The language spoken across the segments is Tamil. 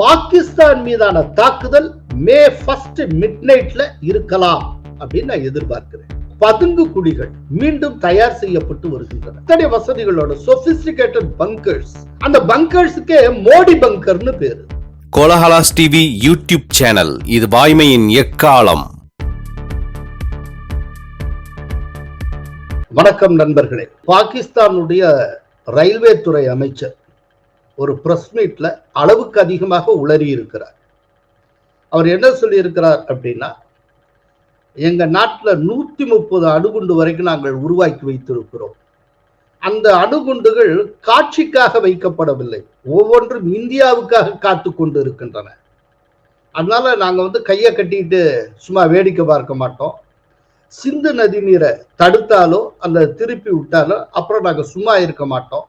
பாகிஸ்தான் மீதான தாக்குதல் மே ஃபர்ஸ்ட் மிட் நைட்ல இருக்கலாம் அப்படின்னு நான் எதிர்பார்க்கிறேன். பதுங்கு குழிகள் மீண்டும் தயார் செய்யப்பட்டு வருகின்றன. இத்தனை வசதிகளோட சொபிஸ்டிகேட்டட் பங்கர்ஸ் அந்த பங்கர்ஸுக்கே மோடி பங்கர்னு பேரு. கோலஹலாஸ் டிவி யூடியூப் சேனல் இது வாய்மையின் எக்காலம். வணக்கம் நண்பர்களே. பாகிஸ்தானுடைய ரயில்வே துறை அமைச்சர் ஒரு பிரஸ் மீட்ல அளவுக்கு அதிகமாக உளறி இருக்கிறார். அவர் என்ன சொல்லியிருக்கிறார் அப்படின்னா எங்க நாட்டில் நூத்தி முப்பது அணுகுண்டு வரைக்கும் நாங்கள் உருவாக்கி வைத்திருக்கிறோம். அந்த அணுகுண்டுகள் காட்சிக்காக வைக்கப்படவில்லை. ஒவ்வொன்றும் இந்தியாவுக்காக காத்து கொண்டு இருக்கின்றன அதனால நாங்கள் வந்து கையை கட்டிட்டு சும்மா வேடிக்கை பார்க்க மாட்டோம். சிந்து நதி நீரை தடுத்தாலோ அல்லது திருப்பி விட்டாலோ அப்புறம் நாங்கள் சும்மா இருக்க மாட்டோம்.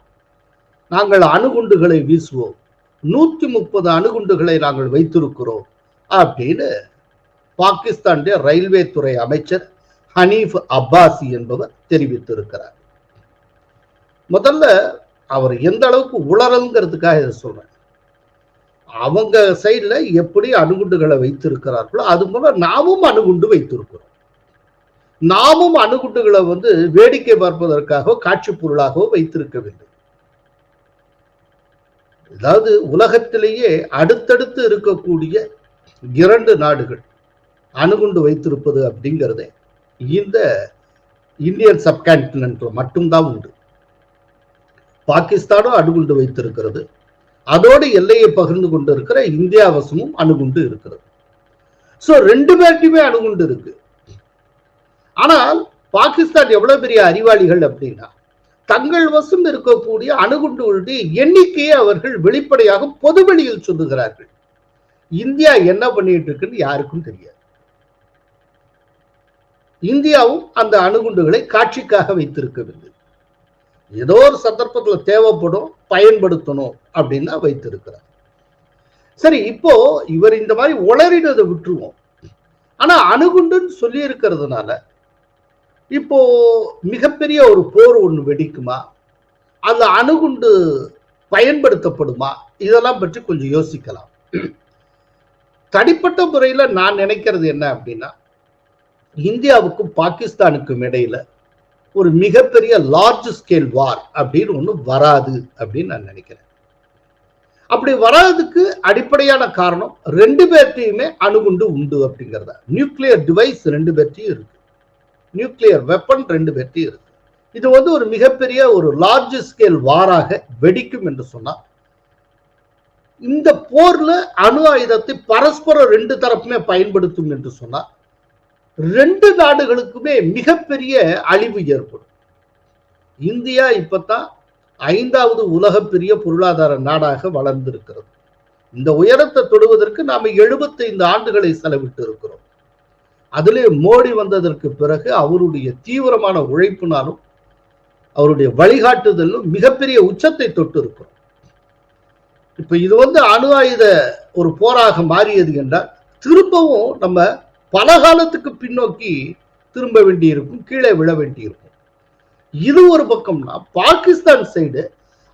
நாங்கள் அணுகுண்டுகளை வீசுவோம். நூத்தி முப்பது அணுகுண்டுகளை நாங்கள் வைத்திருக்கிறோம். அப்படின்னு பாகிஸ்தானுடைய ரயில்வே துறை அமைச்சர் ஹனீஃப் அப்பாசி என்பவர் தெரிவித்திருக்கிறார். முதல்ல அவர் எந்த அளவுக்கு உளறல்ங்கிறதுக்காக இதை சொல்றேன் அவங்க சைடுல எப்படி அணுகுண்டுகளை வைத்திருக்கிறார்களோ அது போல நாமும் அணுகுண்டு வைத்திருக்கிறோம். நாமும் அணுகுண்டுகளை வந்து வேடிக்கை பார்ப்பதற்காக காட்சி பொருளாகவோ வைத்திருக்கவில்லை அதாவது உலகத்திலேயே அடுத்தடுத்து இருக்கக்கூடிய இரண்டு நாடுகள் அணுகுண்டு வைத்திருப்பது அப்படிங்கிறதே. இந்த இந்தியன் சப்கான்டினென்ட்ல மட்டும்தான் உண்டு. பாகிஸ்தானும் அணுகுண்டு வைத்திருக்கிறது. அதோடு எல்லையை பகிர்ந்து கொண்டு இருக்கிற இந்தியாவசமும் அணுகுண்டு இருக்கிறது. சோ ரெண்டு பேர்ட்டுமே அணுகுண்டு இருக்கு. ஆனால் பாகிஸ்தான் எவ்வளவு பெரிய அறிவாளிகள் அப்படின்னா தங்கள் வசம் இருக்கக்கூடிய அணுகுண்டுகளுடைய எண்ணிக்கையை அவர்கள் வெளிப்படையாக பொதுவெளியில் சொல்லுகிறார்கள். இந்தியா என்ன பண்ணிட்டு இருக்குன்னு யாருக்கும் தெரியாது. இந்தியாவும் அந்த அணுகுண்டுகளை காட்சிக்காக வைத்திருக்கவில்லை. ஏதோ ஒரு சந்தர்ப்பத்தில் தேவைப்படும் பயன்படுத்தணும் அப்படின்னா வைத்திருக்கிறார். சரி இப்போ இவர் இந்த மாதிரி உளறினதை விட்டுருவோம். ஆனா அணுகுண்டுன்னு சொல்லி இருக்கிறதுனால இப்போ மிகப்பெரிய ஒரு போர் ஒன்று வெடிக்குமா? அந்த அணுகுண்டு பயன்படுத்தப்படுமா? இதெல்லாம் பற்றி கொஞ்சம் யோசிக்கலாம். தனிப்பட்ட முறையில் நான் நினைக்கிறது என்ன அப்படின்னா இந்தியாவுக்கும் பாகிஸ்தானுக்கும் இடையில ஒரு மிகப்பெரிய லார்ஜ் ஸ்கேல் வார் அப்படின்னு ஒண்ணு வராது அப்படின்னு நான் நினைக்கிறேன். அப்படி வராதுக்கு அடிப்படையான காரணம் ரெண்டு பேர்ட்டையுமே அணுகுண்டு உண்டு அப்படிங்கிறத. நியூக்ளியர் டிவைஸ் ரெண்டு பேர்ட்டையும் இருக்கு. நியூக்ளியர் வெப்பன் ரெண்டு பேர்த்தையும் இருக்கு. இது வந்து ஒரு மிகப்பெரிய ஒரு லார்ஜ் ஸ்கேல் வாராக வெடிக்கும் என்று சொன்னா இந்த போர்ல அணு ஆயுதத்தை பரஸ்பரம் ரெண்டு தரப்புமே பயன்படுத்தும் என்று சொன்னா ரெண்டு நாடுகளுக்குமே மிகப்பெரிய அழிவு ஏற்படும். இந்தியா இப்பதான் ஐந்தாவது உலக பெரிய பொருளாதார நாடாக வளர்ந்திருக்கிறது. இந்த உயரத்தை தொடுவதற்கு நாம எழுபத்தைந்து ஆண்டுகளை செலவிட்டு இருக்கிறோம். அதிலே மோடி வந்ததற்கு பிறகு அவருடைய தீவிரமான உழைப்பினாலும் அவருடைய வழிகாட்டுதலும் மிகப்பெரிய உச்சத்தை தொட்டு இருக்கிறோம் இப்ப இது வந்து அணு ஆயுத ஒரு போராக மாறியது என்றால் திரும்பவும் நம்ம பல காலத்துக்கு பின்னோக்கி திரும்ப வேண்டியிருக்கும் கீழே விழ வேண்டியிருக்கும். இது ஒரு பக்கம்னா பாகிஸ்தான் சைடு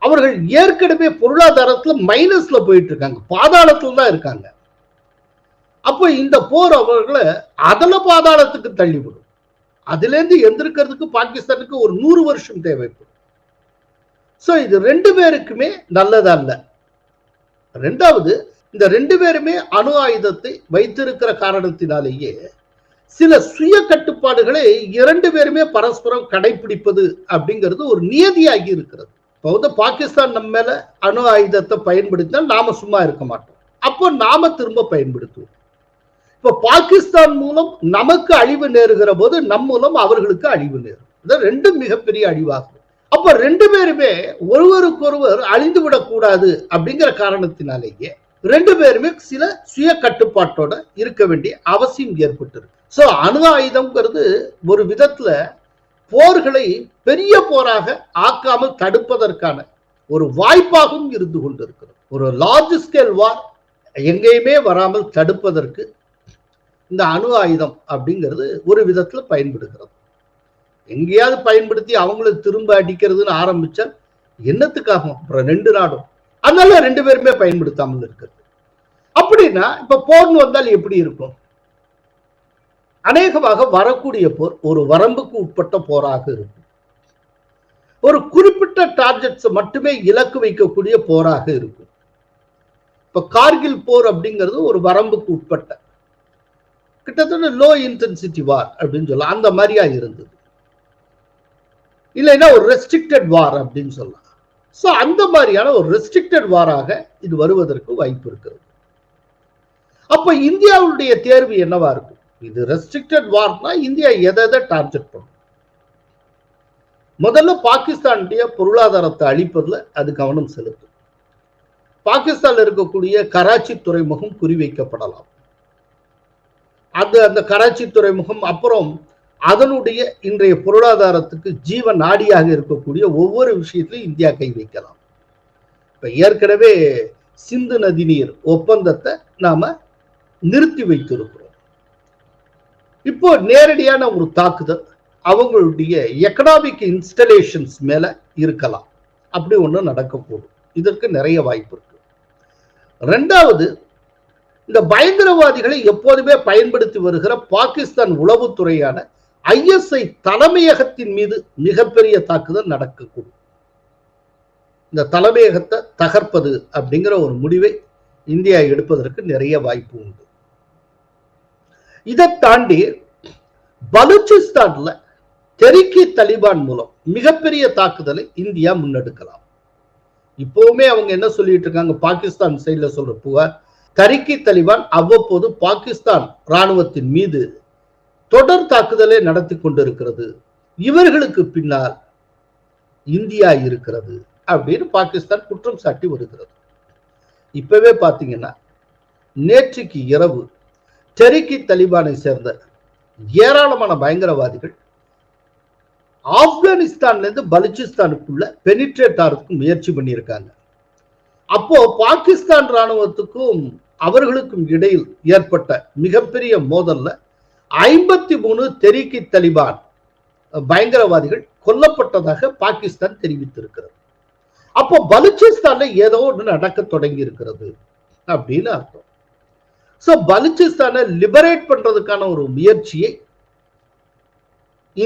அவர்கள் ஏற்கனவே பொருளாதாரத்துல மைனஸ்ல போயிட்டு இருக்காங்க பாதாளத்துல தான் இருக்காங்க. அப்போ இந்த போர் அவர்களை அதல பாதாளத்துக்கு தள்ளிவிடும் அதுலேருந்து எந்திருக்கிறதுக்கு பாகிஸ்தானுக்கு ஒரு நூறு வருஷம் தேவைப்படும் ஸோ இது ரெண்டு பேருக்குமே நல்லதல்ல ரெண்டாவது இந்த ரெண்டு பேருமே அணு ஆயுதத்தை வைத்திருக்கிற காரணத்தினாலேயே சில சுய கட்டுப்பாடுகளை இரண்டு பேருமே பரஸ்பரம் கடைபிடிப்பது அப்படிங்கிறது ஒரு நியதியாகி இருக்கிறது. இப்போ வந்து பாகிஸ்தான் நம்ம மேல அணு ஆயுதத்தை பயன்படுத்தினால் நாம சும்மா இருக்க மாட்டோம். அப்போ நாம திரும்ப பயன்படுத்துவோம். இப்போ பாகிஸ்தான் மூலம் நமக்கு அழிவு நேருகிற போது நம் மூலம் அவர்களுக்கு அழிவு நேரும். இது ரெண்டும் மிகப்பெரிய அழிவாகும். அப்ப ரெண்டு பேருமே ஒருவருக்கொருவர் அழிந்து விடக்கூடாது அப்படிங்கிற காரணத்தினாலேயே ரெண்டு பேருமே சில சுய கட்டுப்பாட்டோட இருக்க வேண்டிய அவசியம் ஏற்பட்டிருக்கு. சோ அணு ஆயுதம்ங்கிறது ஒரு விதத்துல போர்களை பெரிய போராக ஆக்காமல் தடுப்பதற்கான ஒரு வாய்ப்பாகவும் இருந்து கொண்டிருக்கிறது. ஒரு லார்ஜ் ஸ்கேல் வார் எங்கேயுமே வராமல் தடுப்பதற்கு இந்த அணு ஆயுதம் அப்படிங்கிறது ஒரு விதத்துல பயன்படுகிறது. எங்கேயாவது பயன்படுத்தி அவங்கள திரும்ப அடிக்கிறதுன்னு ஆரம்பிச்சா என்னத்துக்காகும்? அப்புறம் ரெண்டு நாடும். அதனால ரெண்டு பேருமே பயன்படுத்தாமல் இருக்கிறது. அப்படின்னா இப்ப போர்னு வந்தால் எப்படி இருக்கும்? அநேகமாக வரக்கூடிய போர் ஒரு வரம்புக்கு உட்பட்ட போராக இருக்கும். ஒரு குறிப்பிட்ட டார்கெட்ஸ் மட்டுமே இலக்கு வைக்கக்கூடிய போராக இருக்கும். இப்ப கார்கில் போர் அப்படிங்கிறது ஒரு வரம்புக்கு உட்பட்ட கிட்டத்தட்ட லோ இன்டென்சிட்டி வார் அப்படின்னு சொல்லலாம். அந்த மாதிரியா இருந்தது. இல்லைன்னா ஒரு ரெஸ்ட்ரிக்டட் வார் அப்படின்னு சொல்லலாம். ஸோ அந்த மாதிரியான ஒரு ரெஸ்ட்ரிக்டட் வாராக இது வருவதற்கு வாய்ப்பு இருக்கிறது. அப்ப இந்தியாவுடைய தேர்வு என்னவா இருக்கும்? இது ரெஸ்ட்ரிக்டட் வார்னா இந்தியா எதை எதை டார்கெட் பண்ணும்? முதல்ல பாகிஸ்தானுடைய பொருளாதாரத்தை அழிப்பதுல அது கவனம் செலுத்தும். பாகிஸ்தானில் இருக்கக்கூடிய கராச்சி துறைமுகம் குறிவைக்கப்படலாம். அது அந்த கராச்சி துறைமுகம் அப்புறம் அதனுடைய இன்றைய பொருளாதாரத்துக்கு ஜீவ நாடியாக இருக்கக்கூடிய ஒவ்வொரு விஷயத்திலையும் இந்தியா கை வைக்கலாம். இப்ப ஏற்கனவே சிந்து நதி நீர் ஒப்பந்தத்தை நாம நிறுத்தி வைத்திருக்கிறோம். இப்போ நேரடியான ஒரு தாக்குதல் அவங்களுடைய எக்கனாமிக் இன்ஸ்டலேஷன்ஸ் மேல இருக்கலாம். அப்படி ஒண்ணு நடக்கக்கூடும். இதற்கு நிறைய வாய்ப்பு இருக்கு. ரெண்டாவது இந்த பயங்கரவாதிகளை எப்போதுமே பயன்படுத்தி வருகிற பாகிஸ்தான் உளவுத்துறையான ஐஎஸ்ஐ தலைமையகத்தின் மீது மிகப்பெரிய தாக்குதல் நடக்கக்கூடும். இந்த தலைமையகத்தை தகர்ப்பது அப்படிங்கிற ஒரு முடிவை இந்தியா எடுப்பதற்கு நிறைய வாய்ப்பு உண்டு. இதை தாண்டி பலுச்சிஸ்தான்ல தெரிக்கி தலிபான் மூலம் மிகப்பெரிய தாக்குதலை இந்தியா முன்னெடுக்கலாம். இப்பவுமே அவங்க என்ன சொல்லிட்டு இருக்காங்க? பாகிஸ்தான் சைட்ல சொல்ற புகார் தரிக்கி தலிபான் அவ்வப்போது பாகிஸ்தான் ராணுவத்தின் மீது தொடர் தாக்குதலை நடத்தி கொண்டிருக்கிறது. இவர்களுக்கு பின்னால் இந்தியா இருக்கிறது அப்படின்னு பாகிஸ்தான் குற்றம் சாட்டி வருகிறது. இப்பவே பார்த்தீங்கன்னா நேற்றுக்கு இரவு டெரிக்கி தலிபானை சேர்ந்த ஏராளமான பயங்கரவாதிகள் ஆப்கானிஸ்தான்ல இருந்து பலுச்சிஸ்தானுக்குள்ள பெனிட்ரேட் ஆகிறதுக்கு முயற்சி பண்ணியிருக்காங்க. அப்போ பாகிஸ்தான் ராணுவத்துக்கும் அவர்களுக்கும் இடையில் ஏற்பட்ட மிகப்பெரிய மோதல்ல ஐம்பத்தி மூணு தெரிக்கி தலிபான் பயங்கரவாதிகள் கொல்லப்பட்டதாக பாகிஸ்தான் தெரிவித்திருக்கிறது. அப்போ பலுச்சிஸ்தான்ல ஏதோ ஒன்று நடக்க தொடங்கி இருக்கிறது அப்படின்னு அர்த்தம். சோ பலுச்சிஸ்தானை லிபரேட் பண்றதுக்கான ஒரு முயற்சியை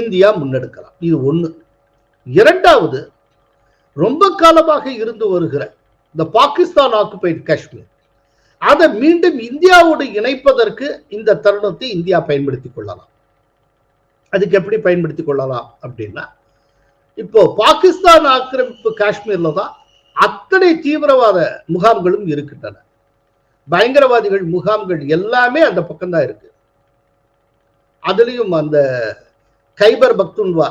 இந்தியா முன்னெடுக்கலாம். இது ஒண்ணு. இரண்டாவது ரொம்ப காலமாக இருந்து வருகிற இந்த பாகிஸ்தான் ஆக்குபைட் காஷ்மீர் அதை மீண்டும் இந்தியாவோடு இணைப்பதற்கு இந்த தருணத்தை இந்தியா பயன்படுத்திக் கொள்ளலாம். அதுக்கு எப்படி பயன்படுத்திக் கொள்ளலாம் அப்படின்னா இப்போ பாகிஸ்தான் ஆக்கிரமிப்பு காஷ்மீர்ல தான் அத்தனை தீவிரவாத முகாம்களும் இருக்கின்றன. பயங்கரவாதிகள் முகாம்கள் எல்லாமே அந்த பக்கம்தான் இருக்கு. அதுலயும் அந்த கைபர் பக்துன்வா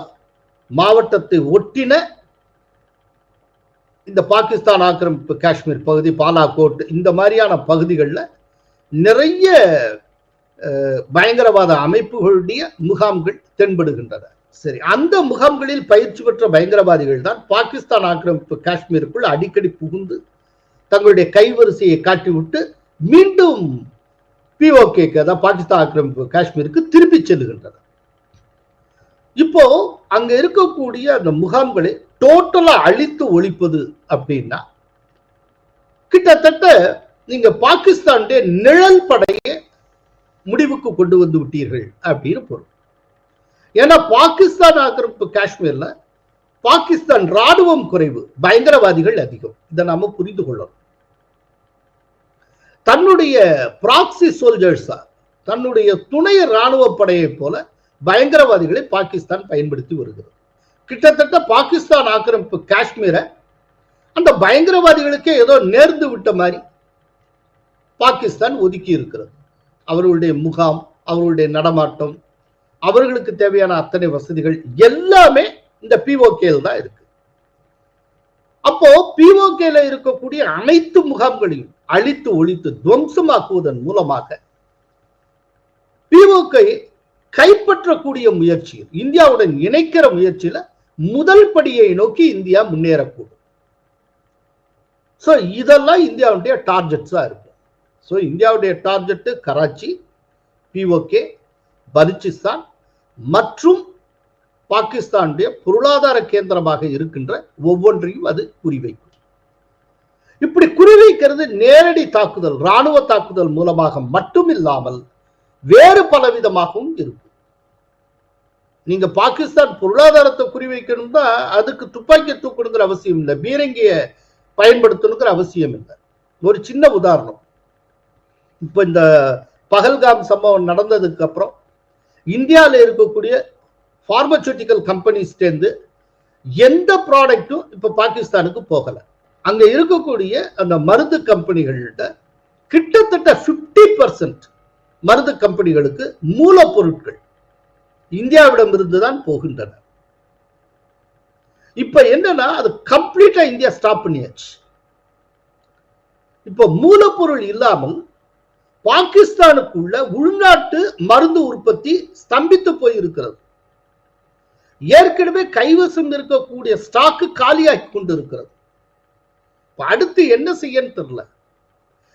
மாவட்டத்தை ஒட்டின இந்த பாகிஸ்தான் ஆக்கிரமிப்பு காஷ்மீர் பகுதி பாலாகோட் இந்த மாதிரியான பகுதிகளில் நிறைய பயங்கரவாத அமைப்புகளுடைய முகாம்கள் தென்படுகின்றன. சரி அந்த முகாம்களில் பயிற்சி பெற்ற பயங்கரவாதிகள் தான் பாகிஸ்தான் ஆக்கிரமிப்பு காஷ்மீருக்குள் அடிக்கடி புகுந்து தங்களுடைய கைவரிசையை காட்டிவிட்டு மீண்டும் பிஓகேக்கு அதாவது பாகிஸ்தான் ஆக்கிரமிப்பு காஷ்மீருக்கு திருப்பி செல்லுகின்றனர். இப்போ அங்க இருக்கக்கூடிய அந்த முகாம்களை டோட்டலா அழித்து ஒழிப்பது அப்படின்னா கிட்டத்தட்ட நீங்க பாகிஸ்தானுடைய நிழல் படையை முடிவுக்கு கொண்டு வந்து விட்டீர்கள் அப்படின்னு பொருள். ஏன்னா பாகிஸ்தான் ஆக்கிரமிப்பு காஷ்மீர்ல பாகிஸ்தான் ராணுவம் குறைவு பயங்கரவாதிகள் அதிகம். இதை நாம புரிந்து கொள்ளணும். தன்னுடைய பிராக்சி சோல்ஜர்ஸா தன்னுடைய துணை ராணுவ படையை போல பயங்கரவாதிகளை பாகிஸ்தான் பயன்படுத்தி வருகிறது. கிட்டத்தட்ட பாகிஸ்தான் ஆக்கிரமிப்பு காஷ்மீரை அந்த பயங்கரவாதிகளுக்கே ஏதோ நேர்ந்து விட்ட மாதிரி பாகிஸ்தான் ஒதுக்கி இருக்கிறது. அவர்களுடைய முகாம் அவர்களுடைய நடமாட்டம் அவர்களுக்கு தேவையான அத்தனை வசதிகள் எல்லாமே இந்த பிஓகேல தான் இருக்கு. அப்போ பிஓகேல இருக்கக்கூடிய அனைத்து முகாம்களையும் அழித்து ஒழித்து துவம்சமாக்குவதன் மூலமாக பிஓகே கைப்பற்றக்கூடிய முயற்சியில் இந்தியாவுடன் இணைக்கிற முயற்சியில முதல் படியை நோக்கி இந்தியா முன்னேறக்கூடும். ஸோ இதெல்லாம் இந்தியாவுடைய டார்கெட்ஸாக இருக்கும். ஸோ இந்தியாவுடைய டார்கெட்டு கராச்சி பிஓகே பலுச்சிஸ்தான் மற்றும் பாகிஸ்தானுடைய பொருளாதார கேந்திரமாக இருக்கின்ற ஒவ்வொன்றையும் அது குறிவைக்கும். இப்படி குறிவைக்கிறது நேரடி தாக்குதல் ராணுவ தாக்குதல் மூலமாக மட்டும் இல்லாமல் வேறு பலவிதமாகவும் இருக்கும். நீங்க பாகிஸ்தான் பொருளாதாரத்தை குறிவைக்கணும்னா அதுக்கு துப்பாக்கி தூக்கணுங்கிற அவசியம் இல்லை. பீரங்கிய பயன்படுத்தணுங்கிற அவசியம் இல்லை. ஒரு சின்ன உதாரணம். இப்ப இந்த பகல்காம் சம்பவம் நடந்ததுக்கு அப்புறம் இந்தியாவில் இருக்கக்கூடிய பார்மசூட்டிக்கல் கம்பெனிஸ்டேருந்து எந்த ப்ராடக்டும் இப்ப பாகிஸ்தானுக்கு போகல. அங்க இருக்கக்கூடிய அந்த மருந்து கம்பெனிகள்கிட்ட கிட்டத்தட்ட 50% பர்சன்ட் மருந்து கம்பெனிகளுக்கு மூலப்பொருட்கள் இந்தியாவிடம் இருந்துதான் போகின்றன. இப்ப என்னன்னா அது கம்ப்ளீட்டா இந்தியா ஸ்டாப் பண்ணியாச்சு. இப்ப மூலப்பொருள் இல்லாமல் பாகிஸ்தானுக்குள்ள உள்நாட்டு மருந்து உற்பத்தி ஸ்தம்பித்து போயிருக்கிறது. ஏற்கனவே கைவசம் இருக்கக்கூடிய ஸ்டாக்கு காலியாகி கொண்டிருக்கிறது. இருக்கிறது அடுத்து என்ன செய்யன்னு தெரியல.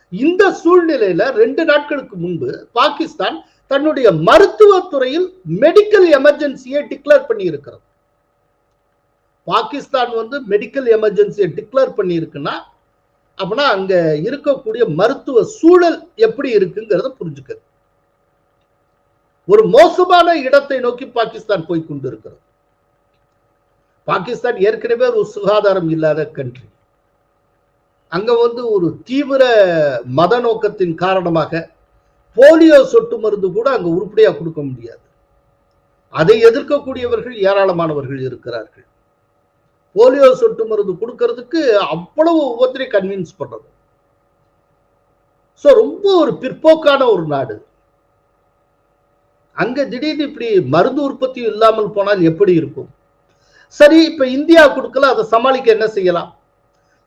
இந்த சூழ்நிலையில ரெண்டு நாட்களுக்கு முன்பு பாகிஸ்தான் தன்னுடைய மருத்துவத்துறையில் மெடிக்கல் எமர்ஜென்சியை டிக்ளேர் பண்ணி இருக்கிறது பாகிஸ்தான் வந்து மெடிக்கல் எமர்ஜென்சியை டிக்ளேர் பண்ணி இருக்குன்னா அப்படின்னா அங்க இருக்கக்கூடிய மருத்துவ சூழல் எப்படி இருக்குங்கிறத புரிஞ்சுக்க. ஒரு மோசமான இடத்தை நோக்கி பாகிஸ்தான் போய் கொண்டிருக்கிறது. பாகிஸ்தான் ஏற்கனவே ஒரு சுகாதாரம் இல்லாத கண்ட்ரி அங்க வந்து ஒரு தீவிர மத நோக்கத்தின் காரணமாக போலியோ சொட்டு மருந்து கூட அங்க உருப்படியா கொடுக்க முடியாது. அதை எதிர்க்கக்கூடியவர்கள் ஏராளமானவர்கள் இருக்கிறார்கள். போலியோ சொட்டு மருந்து கொடுக்கறதுக்கு அவ்வளவு ஒவ்வொருத்தரையும் கன்வின்ஸ் பண்றது. சோ ரொம்ப ஒரு பிற்போக்கான ஒரு நாடு. அங்க திடீர்னு இப்படி மருந்து உற்பத்தி இல்லாமல் போனால் எப்படி இருக்கும்? சரி இப்ப இந்தியா கொடுக்கல அதை சமாளிக்க என்ன செய்யலாம்?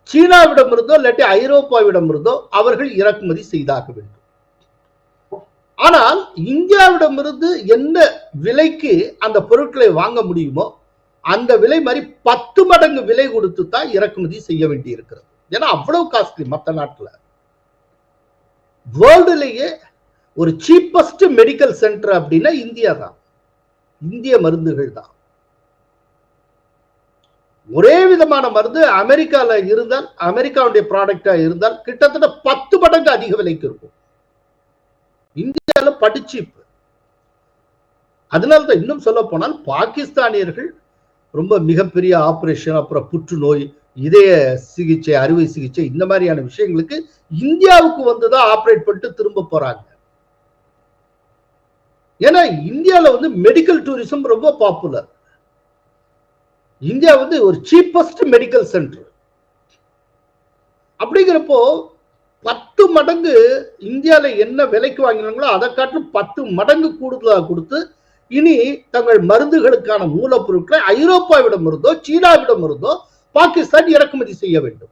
சீனாவிடம் இருந்தோ இல்லாட்டி ஐரோப்பாவிடம் இருந்தோ அவர்கள் இறக்குமதி செய்தாக வேண்டும். ஆனால் இந்தியாவிடமிருந்து என்ன விலைக்கு அந்த பொருட்களை வாங்க முடியுமோ அந்த விலை மாதிரி பத்து மடங்கு விலை கொடுத்து தான் இறக்குமதி செய்ய வேண்டி இருக்கிறது ஏன்னா அவ்வளவு காஸ்ட்லி மற்ற நாட்டுல. வேர்ல்டுலேயே ஒரு சீப்பஸ்ட் மெடிக்கல் சென்டர் அப்படின்னா இந்தியா தான். இந்திய மருந்துகள் தான். ஒரே விதமான மருந்து அமெரிக்கால இருந்தால் அமெரிக்காவுடைய ப்ராடக்டா இருந்தால் கிட்டத்தட்ட பத்து மடங்கு அதிக விலைக்கு இருக்கும். இந்தியால படிச்சீப்பு அதனால தான் இன்னும் சொல்ல போனால் பாகிஸ்தானியர்கள் ரொம்ப மிகப்பெரிய ஆபரேஷன் அப்புறம் புற்றுநோய் இதய சிகிச்சை அறுவை சிகிச்சை இந்த மாதிரியான விஷயங்களுக்கு இந்தியாவுக்கு வந்துதான் ஆப்ரேட் பண்ணிட்டு திரும்ப போறாங்க. ஏன்னா இந்தியாவில் வந்து மெடிக்கல் டூரிசம் ரொம்ப பாப்புலர் இந்தியா வந்து ஒரு சீப்பஸ்ட் மெடிக்கல் சென்டர் அப்படிங்கிறப்போ பத்து மடங்கு இந்தியாவில் என்ன விலைக்கு வாங்கினாங்களோ அதை காட்டிலும் பத்து மடங்கு கூடுதலாக கொடுத்து இனி தங்கள் மருந்துகளுக்கான மூலப்பொருட்களை ஐரோப்பாவிடம் இருந்தோ சீனாவிடம் இருந்தோ பாகிஸ்தான் இறக்குமதி செய்ய வேண்டும்.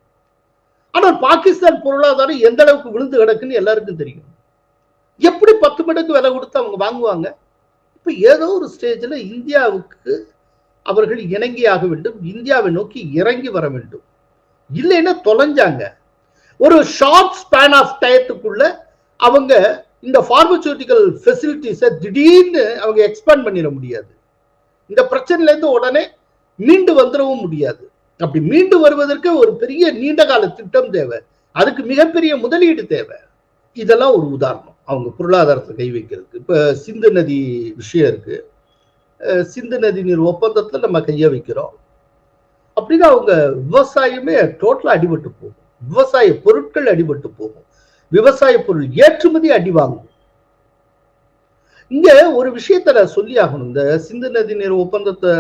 ஆனால் பாகிஸ்தான் பொருளாதாரம் எந்த அளவுக்கு விழுந்து கிடக்குன்னு எல்லாருக்கும் தெரியும். எப்படி பத்து மடங்கு விலை கொடுத்து அவங்க வாங்குவாங்க? இப்போ ஏதோ ஒரு ஸ்டேஜ்ல இந்தியாவுக்கு அவர்கள் இணங்கியாக வேண்டும் இந்தியாவை நோக்கி இறங்கி வர வேண்டும். இல்லைன்னா தொலைஞ்சாங்க. ஒரு ஷார்ட் ஸ்பேன் ஆஃப் டயத்துக்குள்ள அவங்க இந்த ஃபார்மசூட்டிக்கல் ஃபெசிலிட்டிஸை திடீர்னு அவங்க எக்ஸ்பேண்ட் பண்ணிட முடியாது. இந்த பிரச்சனையிலேருந்து உடனே மீண்டு வந்துடவும் முடியாது. அப்படி மீண்டு வருவதற்கு ஒரு பெரிய நீண்ட கால திட்டம் தேவை. அதுக்கு மிகப்பெரிய முதலீடு தேவை. இதெல்லாம் ஒரு உதாரணம். அவங்க பொருளாதாரத்தை கை வைக்கிறதுக்கு. இப்போ சிந்து நதி விஷயம் இருக்கு. சிந்து நதி நீர் ஒப்பந்தத்தில் நம்ம கையை வைக்கிறோம். அப்படின்னா அவங்க விவசாயமே டோட்டலாக அடிபட்டு போகும். விவசாய பொருட்கள் அடிபட்டு போகும். விவசாய பொருள் ஏற்றுமதி அடி வாங்கும். இங்க ஒரு விஷயத்த நான் சொல்லி ஆகணும். இந்த சிந்து நதி நீர் ஒப்பந்தத்தை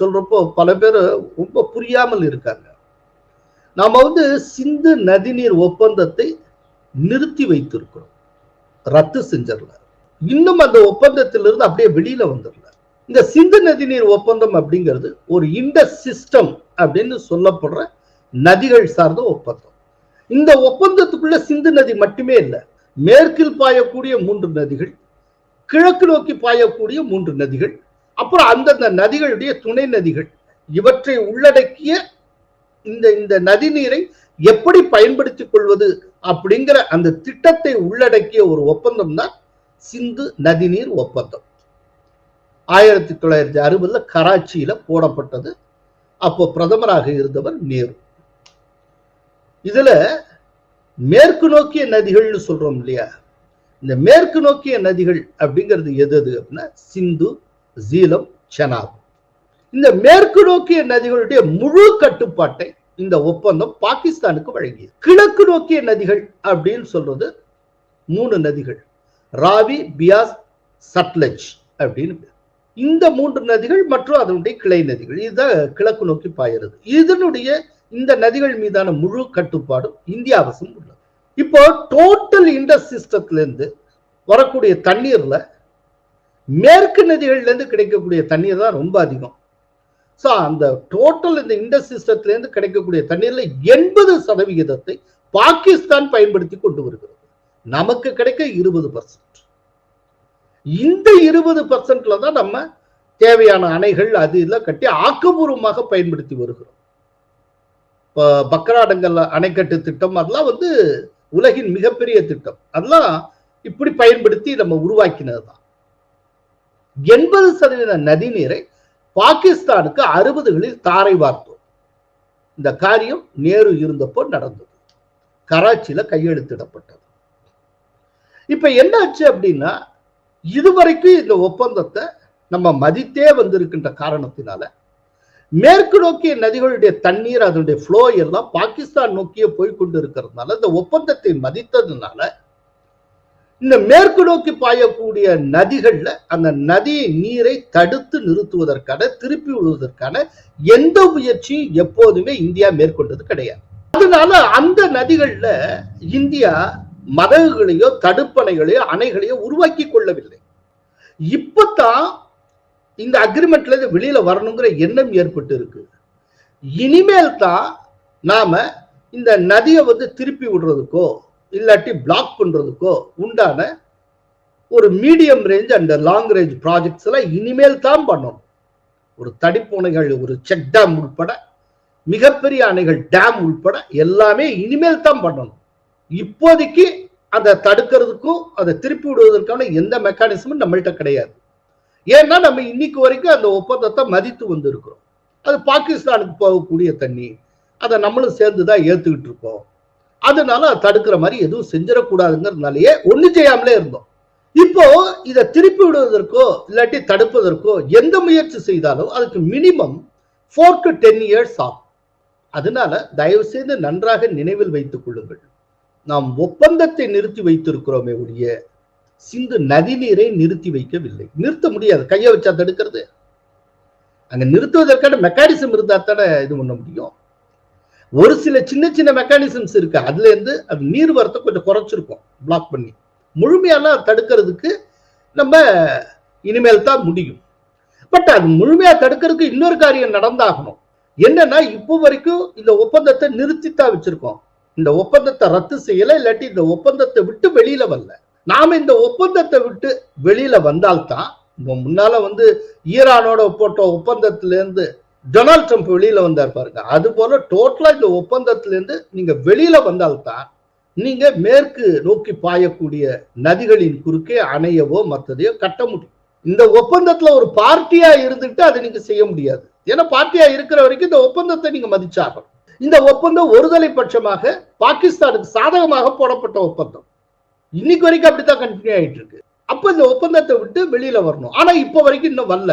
சொல்றப்போ பல பேர் ரொம்ப புரியாமல் இருக்காங்க. நாம வந்து சிந்து நதிநீர் ஒப்பந்தத்தை நிறுத்தி வைத்திருக்கிறோம். ரத்து செஞ்சிடல. இன்னும் அந்த ஒப்பந்தத்திலிருந்து அப்படியே வெளியில வந்துடல. இந்த சிந்து நதிநீர் ஒப்பந்தம் அப்படிங்கிறது ஒரு இந்த சிஸ்டம் அப்படின்னு சொல்லப்படுற நதிகள் சார்ந்த ஒப்பந்தம். இந்த ஒப்பந்தத்துக்குள்ள சிந்து நதி மட்டுமே இல்லை மேற்கில் பாயக்கூடிய மூன்று நதிகள் கிழக்கு நோக்கி பாயக்கூடிய மூன்று நதிகள் அப்புறம் அந்தந்த நதிகளுடைய துணை நதிகள் இவற்றை உள்ளடக்கிய இந்த இந்த நதி நீரை எப்படி பயன்படுத்திக் கொள்வது அப்படிங்கிற அந்த திட்டத்தை உள்ளடக்கிய ஒரு ஒப்பந்தம் தான் சிந்து நதிநீர் ஒப்பந்தம். ஆயிரத்தி தொள்ளாயிரத்தி அறுபதுல கராச்சியில போடப்பட்டது. அப்போ பிரதமராக இருந்தவர் நேரு. இதுல மேற்கு நோக்கிய நதிகள்னு சொல்றோம் இல்லையா? இந்த மேற்கு நோக்கிய நதிகள் அப்படிங்கிறது எது எது அப்படின்னா? சிந்து ஜீலம் செனாப். இந்த மேற்கு நோக்கிய நதிகளுடைய முழு கட்டுப்பாட்டை இந்த ஒப்பந்தம் பாகிஸ்தானுக்கு வழங்கியது. கிழக்கு நோக்கிய நதிகள் அப்படின்னு சொல்றது மூணு நதிகள். ராவி பியாஸ் சட்லஜ் அப்படின்னு இந்த மூன்று நதிகள் மற்றும் அதனுடைய கிளை நதிகள். இதுதான் கிழக்கு நோக்கி பாயிறது. இதனுடைய இந்த நதிகள் மீதான முழு கட்டுப்பாடும் இந்தியா வசம் உள்ளது. இப்போ டோட்டல் இண்டஸ் சிஸ்டத்துல இருந்து வரக்கூடிய தண்ணீர்ல மேற்கு நதிகள்ல இருந்து கிடைக்கக்கூடிய தண்ணீர் தான் ரொம்ப அதிகம். ஸோ அந்த டோட்டல் இந்த இண்டஸ் சிஸ்டத்திலேருந்து கிடைக்கக்கூடிய தண்ணீர்ல எண்பது சதவிகிதத்தை பாகிஸ்தான் பயன்படுத்தி கொண்டு வருகிறது. நமக்கு கிடைக்க இருபது பர்சன்ட் இந்த இருபது பர்சன்ட்ல தான் நம்ம தேவையான அணைகள் அது இதெல்லாம் கட்டி ஆக்கப்பூர்வமாக பயன்படுத்தி வருகிறோம். இப்போ அணைக்கட்டு திட்டம் அதெல்லாம் வந்து உலகின் மிகப்பெரிய திட்டம். அதெல்லாம் இப்படி பயன்படுத்தி நம்ம உருவாக்கினது தான் எண்பது சதவீத நதிநீரை பாகிஸ்தானுக்கு அறுபதுகளில் தாரை வார்த்தோம். இந்த காரியம் நேரு இருந்தப்போ நடந்தது. கராச்சியில கையெழுத்திடப்பட்டது. இப்ப என்னாச்சு அப்படின்னா இதுவரைக்கும் இந்த ஒப்பந்தத்தை நம்ம மதித்தே வந்திருக்கின்ற காரணத்தினால மேற்கு நோக்கிய நதிகளுடைய தண்ணீர் அதனுடைய ஃப்ளோ எல்லாம் பாகிஸ்தான் நோக்கியே போய் கொண்டு இருக்கிறதுனால இந்த ஒப்பந்தத்தை மதித்ததுனால இந்த மேற்கு நோக்கி பாயக்கூடிய நதிகள்ல அந்த நதி நீரை தடுத்து நிறுத்துவதற்கான திருப்பி விடுவதற்கான எந்த முயற்சியும் எப்போதுமே இந்தியா மேற்கொண்டது கிடையாது. அதனால அந்த நதிகள்ல இந்தியா மதகுகளையோ தடுப்பணைகளையோ அணைகளையோ உருவாக்கி கொள்ளவில்லை. இப்பத்தான் இந்த அக்ரிமெண்ட்ல இருந்து வெளியில வரணுங்கிற எண்ணம் ஏற்பட்டு இருக்கு இனிமேல் தான் நாம இந்த நதியை வந்து திருப்பி விடுறதுக்கோ இல்லாட்டி பிளாக் பண்றதுக்கோ உண்டான ஒரு medium range and long range projects எல்லாம் இனிமேல் தான் பண்ணணும். ஒரு தடிப்பணைகள் ஒரு செக் டேம் உட்பட மிகப்பெரிய அணைகள் டேம் உட்பட எல்லாமே இனிமேல் தான் பண்ணணும். இப்போதைக்கு அதை தடுக்கிறதுக்கும் அதை திருப்பி விடுவதற்கான எந்த மெக்கானிசமும் நம்மள்ட்ட கிடையாது. ஏன்னா நம்ம இன்னைக்கு வரைக்கும் அந்த ஒப்பந்தத்தை மதித்து வந்திருக்கிறோம். அது பாகிஸ்தானுக்கு போகக்கூடிய தண்ணி. அதை நம்மளும் சேர்ந்து தான் ஏத்துக்கிட்டு இருக்கோம். அதனால அதை தடுக்கிற மாதிரி எதுவும் செஞ்சிடக்கூடாதுங்கிறதுனாலயே ஒண்ணு செய்யாமலே இருந்தோம். இப்போ இதை திருப்பி விடுவதற்கோ இல்லாட்டி தடுப்பதற்கோ எந்த முயற்சி செய்தாலும் அதுக்கு minimum four to ten years ஆகும். அதனால தயவு செய்து நன்றாக நினைவில் வைத்துக் கொள்ளுங்கள். நாம் ஒப்பந்தத்தை நிறுத்தி வைத்திருக்கிறோமே ஒழிய சிந்து நதிநீரை நிறுத்தி வைக்கவில்லை. நிறுத்த முடியாது. கையை வச்சா தடுக்கிறது. அங்க நிறுத்துவதற்கான மெக்கானிசம் இருந்தா தானே இது பண்ண முடியும். ஒரு சில சின்ன சின்ன மெக்கானிசம்ஸ் இருக்கு. அதுல இருந்து அது நீர் வரத்தை கொஞ்சம் குறைச்சிருக்கும். பிளாக் பண்ணி. முழுமையெல்லாம் தடுக்கிறதுக்கு நம்ம இனிமேல் தான் முடியும். பட் அது முழுமையா தடுக்கிறதுக்கு இன்னொரு காரியம் நடந்தாகணும். என்னன்னா இப்போ வரைக்கும் இந்த ஒப்பந்தத்தை நிறுத்தித்தான் வச்சிருக்கோம். இந்த ஒப்பந்தத்தை ரத்து செய்யல இல்லாட்டி இந்த ஒப்பந்தத்தை விட்டு வெளியில வரல. நாம இந்த ஒப்பந்தத்தை விட்டு வெளியில வந்தால்தான் இப்போ முன்னால வந்து ஈரானோட போட்ட ஒப்பந்தத்துல இருந்து டொனால்ட் ட்ரம்ப் வெளியில வந்தார் பாருங்க. அது போல டோட்டலா இந்த ஒப்பந்தத்துல இருந்து நீங்க வெளியில வந்தால்தான் நீங்க மேற்கு நோக்கி பாயக்கூடிய நதிகளின் குறுக்கே அணையவோ மற்றதையோ கட்ட முடியும். இந்த ஒப்பந்தத்துல ஒரு பார்ட்டியா இருந்துட்டு அதை நீங்க செய்ய முடியாது. ஏன்னா பார்ட்டியா இருக்கிற வரைக்கும் இந்த ஒப்பந்தத்தை நீங்க மதிச்சாகணும். இந்த ஒப்பந்தம் ஒருதலை பட்சமாக பாகிஸ்தானுக்கு சாதகமாக போடப்பட்ட ஒப்பந்தம். இன்னைக்கு வரைக்கும் அப்படித்தான் கண்டினியூ ஆயிட்டு இருக்கு அப்ப இந்த ஒப்பந்தத்தை விட்டு வெளியில வரணும். ஆனா இப்ப வரைக்கும் இன்னும் வரல.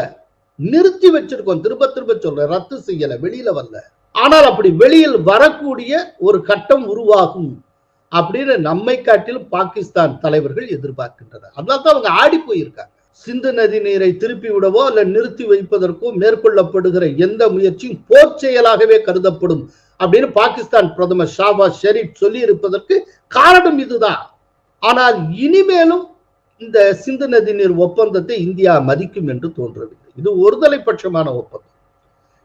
நிறுத்தி வச்சிருக்கோம். திரும்ப திரும்ப சொல்றேன். ரத்து செய்யல. வெளியில வரல. ஆனால் அப்படி வெளியில் வரக்கூடிய ஒரு கட்டம் உருவாகும் அப்படின்னு நம்மை காட்டிலும் பாகிஸ்தான் தலைவர்கள் எதிர்பார்க்கின்றனர். அதனால தான் அவங்க ஆடி போயிருக்காங்க. சிந்து நதி நீரை திருப்பி விடவோ அல்ல நிறுத்தி வைப்பதற்கோ மேற்கொள்ளப்படுகிற எந்த முயற்சியும் போர் செயலாகவே கருதப்படும் அப்படின்னு பாகிஸ்தான் பிரதமர் ஷாபாஸ் ஷெரீப் சொல்லி இருப்பதற்கு காரணம் இதுதான். ஆனால் இனிமேலும் இந்த சிந்து நதி நீர் ஒப்பந்தத்தை இந்தியா மதிக்கும் என்று தோன்றவில்லை. இது ஒருதலை பட்சமான ஒப்பந்தம்.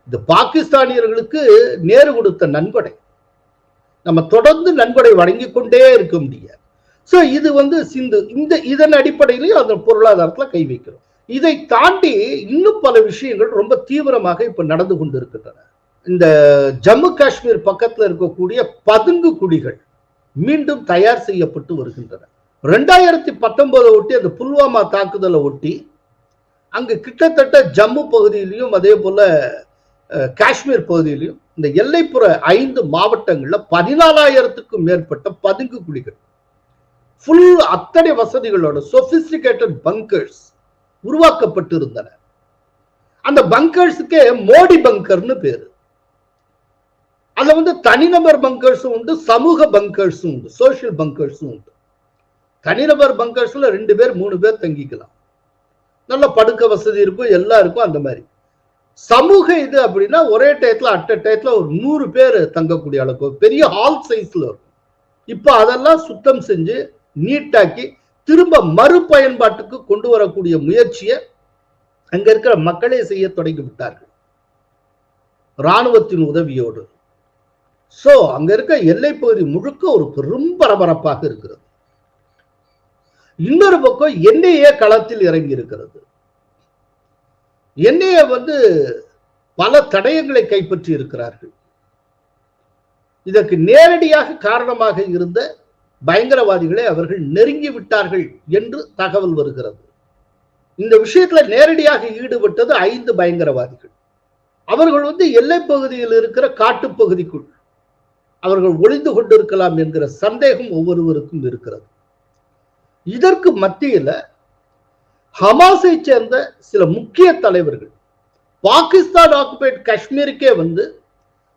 இது பாகிஸ்தானியர்களுக்கு நேரு கொடுத்த நன்கொடை. நம்ம தொடர்ந்து நன்கொடை வழங்கி கொண்டே இருக்க முடியாது. சோ இது வந்து சிந்து இந்த இதன் அடிப்படையிலையும் அந்த பொருளாதாரத்தில் கை வைக்கிறோம். இதை தாண்டி இன்னும் பல விஷயங்கள் ரொம்ப தீவிரமாக இப்ப நடந்து கொண்டிருக்கின்றன. இந்த ஜம்மு காஷ்மீர் பக்கத்துல இருக்கக்கூடிய பதுங்கு குடிகள் மீண்டும் தயார் செய்யப்பட்டு வருகின்றன. ரெண்டாயிரத்தி பத்தொன்பதை ஒட்டி அந்த புல்வாமா தாக்குதலை ஒட்டி அங்கு கிட்டத்தட்ட ஜம்மு பகுதியிலையும் அதே போல காஷ்மீர் பகுதியிலையும் இந்த எல்லைப்புற ஐந்து மாவட்டங்களில் பதினாலாயிரத்துக்கும் மேற்பட்ட பதுங்கு குழிகள். ஃபுல் அத்தனை வசதிகளோட சொபிஸ்டிகேட்டட் பங்கர்ஸ் உருவாக்கப்பட்டு இருந்தன அந்த பங்கர்ஸுக்கே மோடி பங்கர்னு பேரு. அதுல வந்து தனிநபர் பங்கர்ஸும் உண்டு சமூக பங்கர்ஸும் உண்டு சோஷியல் பங்கர்ஸும் உண்டு. தனிநபர் பங்கர்ஸ்ல ரெண்டு பேர் மூணு பேர் தங்கிக்கலாம். நல்ல படுக்க வசதி இருக்கும் எல்லாம் இருக்கும் அந்த மாதிரி. சமூக இது அப்படின்னா ஒரே டயத்துல அட்ட டயத்துல ஒரு நூறு பேர் தங்கக்கூடிய அளவுக்கு பெரிய ஹால் சைஸ்ல இருக்கும். இப்போ அதெல்லாம் சுத்தம் செஞ்சு நீட்டாக்கி திரும்ப மறுபயன்பாட்டுக்கு கொண்டு வரக்கூடிய முயற்சியை அங்க இருக்கிற மக்களே செய்ய தொடங்கி விட்டார்கள். ராணுவத்தின் உதவியோடு. சோ அங்க இருக்க எல்லை பகுதி முழுக்க ஒரு பெரும் பரபரப்பாக இருக்கிறது. இன்னொரு பக்கம் என்ஐஏ களத்தில் இறங்கி இருக்கிறது. என்ஐஏ வந்து பல தடயங்களை கைப்பற்றி இருக்கிறார்கள். இதற்கு நேரடியாக காரணமாக இருந்த பயங்கரவாதிகளை அவர்கள் நெருங்கி விட்டார்கள் என்று தகவல் வருகிறது. இந்த விஷயத்துல நேரடியாக ஈடுபட்டது ஐந்து பயங்கரவாதிகள். அவர்கள் வந்து எல்லைப் பகுதியில் இருக்கிற காட்டுப்பகுதிக்குள் அவர்கள் ஒளிந்து கொண்டிருக்கலாம் என்கிற சந்தேகம் ஒவ்வொருவருக்கும் இருக்கிறது. இதற்கு மத்தியில ஹமாஸை சேர்ந்த சில முக்கிய தலைவர்கள் பாகிஸ்தான் ஆக்குபைட் காஷ்மீருக்கே வந்து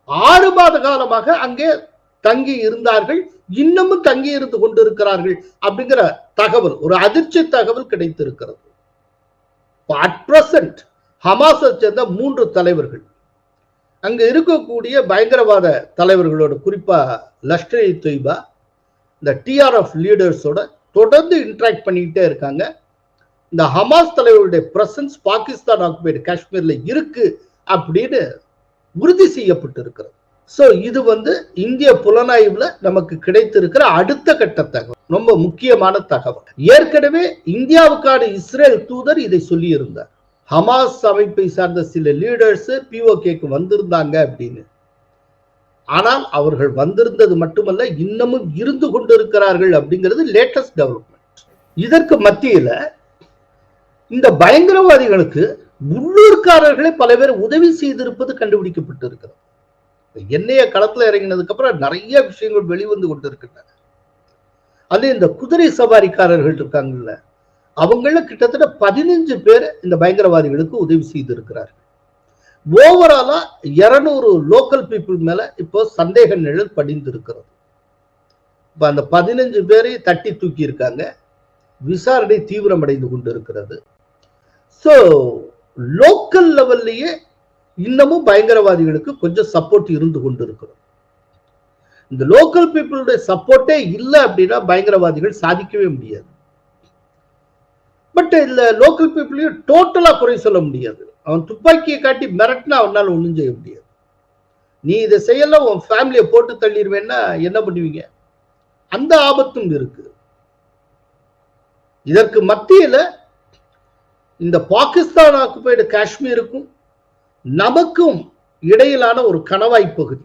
ஆறு மாத காலமாக அங்கே தங்கி இருந்தார்கள் இன்னமும் தங்கி இருந்து கொண்டிருக்கிறார்கள் அப்படிங்கிற தகவல் ஒரு அதிர்ச்சி தகவல் கிடைத்திருக்கிறது. அட் பிரசன்ட் ஹமாஸை சேர்ந்த மூன்று தலைவர்கள் அங்க இருக்கக்கூடிய பயங்கரவாத தலைவர்களோட குறிப்பா லஷ்கர் இ தொய்பா இந்த டிஆர்எஃப் லீடர்ஸோட தொடர்ந்து இன்ட்ராக்ட் பண்ணிக்கிட்டே இருக்காங்க. இந்த ஹமாஸ் தலைவருடைய பிரசன்ஸ் பாகிஸ்தான் ஆக்குபைடு காஷ்மீர்ல இருக்கு அப்படின்னு உறுதி செய்யப்பட்டு இருக்கிறது ஸோ இது வந்து இந்திய புலனாய்வுல நமக்கு கிடைத்திருக்கிற அடுத்த கட்ட தகவல் ரொம்ப முக்கியமான தகவல். ஏற்கனவே இந்தியாவுக்கான இஸ்ரேல் தூதர் இதை சொல்லியிருந்தார். ஹமாஸ் அமைப்பை சார்ந்த சில லீடர்ஸ் பிஓகேக்கு வந்திருந்தாங்க அப்படின்னு. ஆனால் அவர்கள் வந்திருந்தது மட்டுமல்ல இன்னமும் இருந்து கொண்டிருக்கிறார்கள் அப்படிங்கிறது லேட்டஸ்ட் டெவலப்மெண்ட் இதற்கு மத்தியில இந்த பயங்கரவாதிகளுக்கு உள்ளூர்காரர்களே பல பேர் உதவி செய்திருப்பது கண்டுபிடிக்கப்பட்டு இருக்கிறது எண்ணெய களத்துல இறங்கினதுக்கு அப்புறம் நிறைய விஷயங்கள் வெளிவந்து கொண்டிருக்கின்றன. அது இந்த குதிரை சவாரிக்காரர்கள் இருக்காங்கல்ல அவங்கள கிட்டத்தட்ட பதினஞ்சு பேர் இந்த பயங்கரவாதிகளுக்கு உதவி செய்திருக்கிறார்கள். ஓவராலா இருநூறு லோக்கல் பீப்புள் மேல இப்போ சந்தேக நிழல் படிந்து இருக்கிறது இப்ப அந்த பதினஞ்சு பேரை தட்டி தூக்கி இருக்காங்க விசாரணை தீவிரமடைந்து கொண்டிருக்கிறது. ஸோ லோக்கல் லெவல்லையே இன்னமும் பயங்கரவாதிகளுக்கு கொஞ்சம் சப்போர்ட் இருந்து கொண்டு இருக்கிறது இந்த லோக்கல் பீப்புளுடைய சப்போர்ட்டே இல்லை அப்படின்னா பயங்கரவாதிகள் சாதிக்கவே முடியாது. பட் இந்த லோக்கல் பீப்புளையும் டோட்டலா குறை சொல்ல முடியாது. அவன் துப்பாக்கியை காட்டி மிரட்டினா அவனால ஒன்றும் செய்ய முடியாது. நீ இதை செய்யல உன் ஃபேமிலியை போட்டு தள்ளிடுவேன்னா என்ன பண்ணுவீங்க? அந்த ஆபத்தும் இருக்கு. இதற்கு மத்தியில இந்த பாகிஸ்தான் ஆக்குபைடு காஷ்மீருக்கும் நமக்கும் இடையிலான ஒரு கணவாய் பகுதி.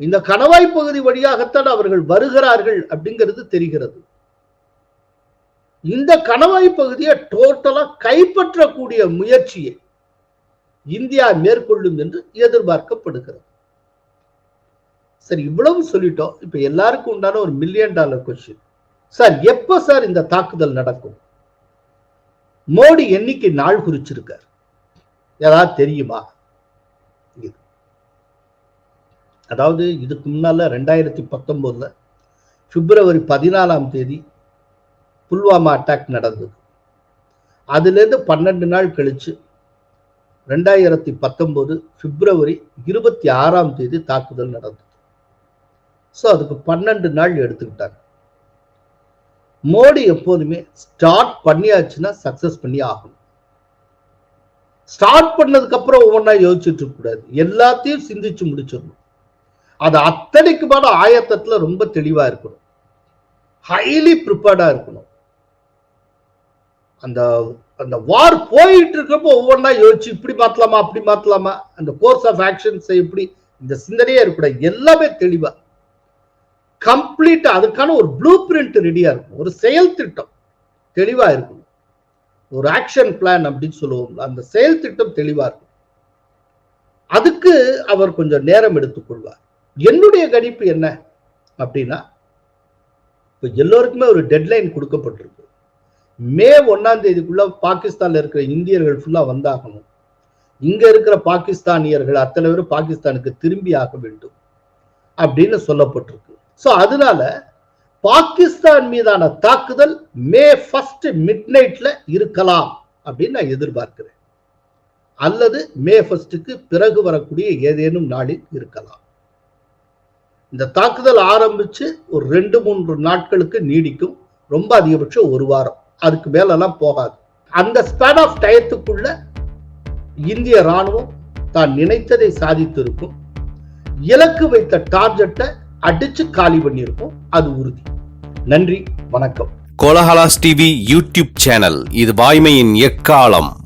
இந்த கணவாய் பகுதி வழியாகத்தான் அவர்கள் வருகிறார்கள் அப்படிங்கிறது தெரிகிறது. இந்த கணவாய் பகுதியை டோட்டலா கைப்பற்றக்கூடிய முயற்சியை இந்தியா மேற்கொள்ளும் என்று எதிர்பார்க்கப்படுகிறது. சரி இவ்வளவு சொல்லிட்டோம். இப்ப எல்லாருக்கும் உண்டான ஒரு மில்லியன் டாலர் கொஸ்டின் சார் எப்ப சார் இந்த தாக்குதல் நடக்கும்? மோடி என்னைக்கு நாள் குறிச்சிருக்கார்? ஏதாவது தெரியுமா? அதாவது இதுக்கு முன்னால ரெண்டாயிரத்தி பத்தொன்பதுல பிப்ரவரி பதினாலாம் தேதி புல்வாமா அட்டாக் நடந்தது. அதுலேருந்து பன்னெண்டு நாள் கழிச்சு ரெண்டாயிரத்தி பத்தொன்பது பிப்ரவரி இருபத்தி ஆறாம் தேதி தாக்குதல் நடந்தது. ஸோ அதுக்கு பன்னெண்டு நாள் எடுத்துக்கிட்டாங்க. மோடி எப்போதுமே ஸ்டார்ட் பண்ணியாச்சுன்னா சக்சஸ் பண்ணி ஆகணும். ஸ்டார்ட் பண்ணதுக்கு அப்புறம் ஒவ்வொன்றா யோசிச்சுட்டு இருக்கக்கூடாது எல்லாத்தையும் சிந்திச்சு முடிச்சிடணும். அது அத்தனைக்கு மேல ஆயத்தத்துல ரொம்ப தெளிவா இருக்கணும். ஹைலி ப்ரிப்பேர்டா இருக்கணும். அந்த அந்த வார் போயிட்டு இருக்கப்போ ஒவ்வொன்றா யோசிச்சு இப்படி மாத்தலாமா அப்படி மாத்தலாமா? அந்த கோர்ஸ் ஆஃப் ஆக்ஷன்ஸ் எப்படி இந்த சிந்தனையே இருக்கக்கூடாது. எல்லாமே தெளிவா. கம்ப்ளீட் அதுக்கான ஒரு ப்ளூ பிரிண்ட் ரெடியா இருக்கும். ஒரு செயல் திட்டம் தெளிவா இருக்கும். ஒரு ஆக்ஷன் பிளான் அப்படின்னு சொல்லுவோம் அந்த செயல் திட்டம் தெளிவா இருக்கும். அதுக்கு அவர் கொஞ்சம் நேரம் எடுத்துக்கொள்வார் என்னுடைய கணிப்பு என்ன? அப்படின்னா இப்ப எல்லோருக்குமே ஒரு டெட்லைன் கொடுக்கப்பட்டிருக்கு. மே ஒன்னாம் தேதிக்குள்ள பாகிஸ்தான்ல இருக்கிற இந்தியர்கள் ஃபுல்லா வந்தாகணும். இங்க இருக்கிற பாகிஸ்தானியர்கள் அத்தனை பேரும் பாகிஸ்தானுக்கு திரும்பி ஆக வேண்டும் அப்படின்னு சொல்லப்பட்டிருக்கு. சோ அதனால பாகிஸ்தான் மீதான தாக்குதல் மே ஃபர்ஸ்ட் மிட் நைட்ல இருக்கலாம் அப்படின்னு நான் எதிர்பார்க்கிறேன். அல்லது மே ஃபர்ஸ்டுக்கு பிறகு வரக்கூடிய ஏதேனும் நாளில் இருக்கலாம். இந்த தாக்குதல் ஆரம்பிச்சு ஒரு ரெண்டு மூன்று நாட்களுக்கு நீடிக்கும். ரொம்ப அதிகபட்சம் ஒரு வாரம். அதுக்கு மேலெல்லாம் போகாது. அந்த ஸ்பேன் ஆஃப் டயத்துக்குள்ள இந்திய ராணுவம் தான் நினைத்ததை சாதித்திருக்கும். இலக்கு வைத்த டார்கெட்டை அடிச்சு காலி பண்ணியிருக்கும். அது உறுதி. நன்றி வணக்கம். கோலஹலாஸ் டிவி யூடியூப் சேனல் இது வாய்மையின் எக்காலம்.